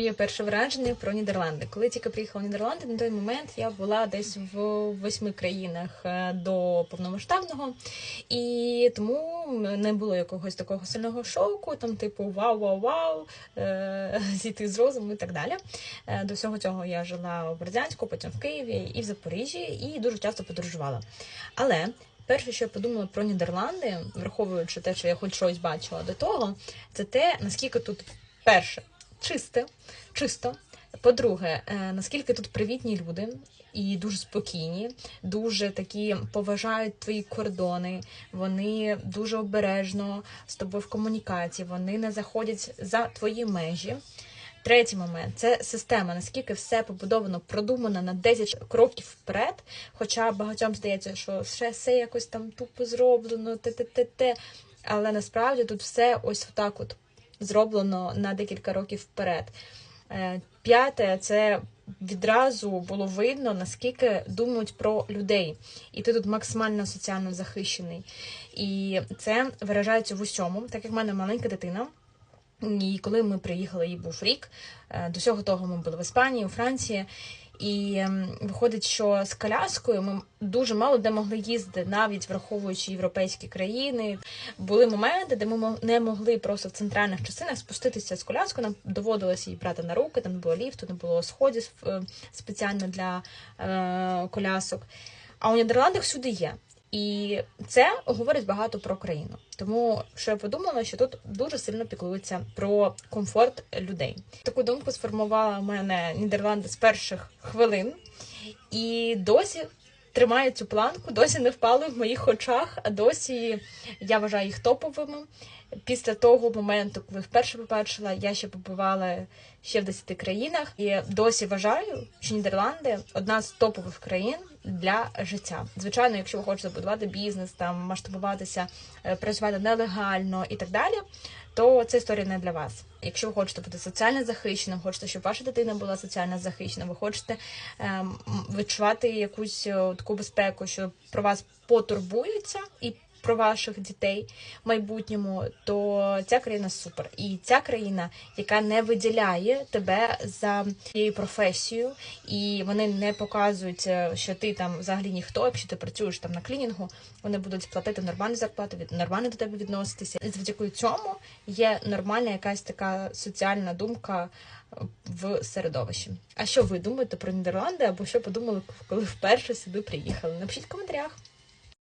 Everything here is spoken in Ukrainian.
Є перше враження про Нідерланди. Коли тільки приїхала в Нідерланди, на той момент я була десь в восьми країнах е, до повномасштабного, і тому не було якогось такого сильного шоку, там типу вау-вау-вау, е, зійти з розуму і так далі. Е, До всього цього я жила у Бердянську, потім в Києві і в Запоріжжі, і дуже часто подорожувала. Але перше, що я подумала про Нідерланди, враховуючи те, що я хоч щось бачила до того, це те, наскільки тут перше чисте, чисто. По-друге, е, наскільки тут привітні люди і дуже спокійні, дуже такі поважають твої кордони, вони дуже обережно з тобою в комунікації, вони не заходять за твої межі. Третій момент це система, наскільки все побудовано, продумано на 10 кроків вперед. Хоча багатьом здається, що ще все якось там тупо зроблено, те-те-те-те. Але насправді тут все ось так от зроблено на декілька років вперед. Е, П'яте, це відразу було видно, наскільки думають про людей, і ти тут максимально соціально захищений. І це виражається в усьому, так як в мене маленька дитина. І коли ми приїхали, їй був рік. е, До всього того ми були в Іспанії, у Франції. І ем, виходить, що з коляскою ми дуже мало де могли їздити, навіть враховуючи європейські країни. Були моменти, де ми не могли просто в центральних частинах спуститися з коляскою. Нам доводилося її брати на руки, там не було ліфту, не було сходів е, спеціально для е, колясок. А у Нідерландах всюди є. І це говорить багато про країну. Тому що я подумала, що тут дуже сильно піклуються про комфорт людей. Таку думку сформувала в мене Нідерланди з перших хвилин, і досі тримаю цю планку, досі не впали в моїх очах, а досі я вважаю їх топовими. Після того моменту, коли вперше побачила, я ще побувала ще в 10 країнах, і досі вважаю, що Нідерланди одна з топових країн для життя. Звичайно, якщо ви хочете будувати бізнес, там масштабуватися, е, працювати нелегально і так далі, то це історія не для вас. Якщо ви хочете бути соціально захищеним, хочете, щоб ваша дитина була соціально захищена, ви хочете ем, відчувати якусь е, таку безпеку, що про вас потурбуються і про ваших дітей в майбутньому, то ця країна супер. І ця країна, яка не виділяє тебе за цією професією, і вони не показують, е, що ти там взагалі ніхто, якщо ти працюєш там на клінінгу, вони будуть платити нормальну зарплату, від нормально до тебе відноситися. І завдяки цьому є нормальна якась така соціальна думка е, в середовищі. А що ви думаєте про Нідерланди або що подумали, коли вперше сюди приїхали? Напишіть в коментарях.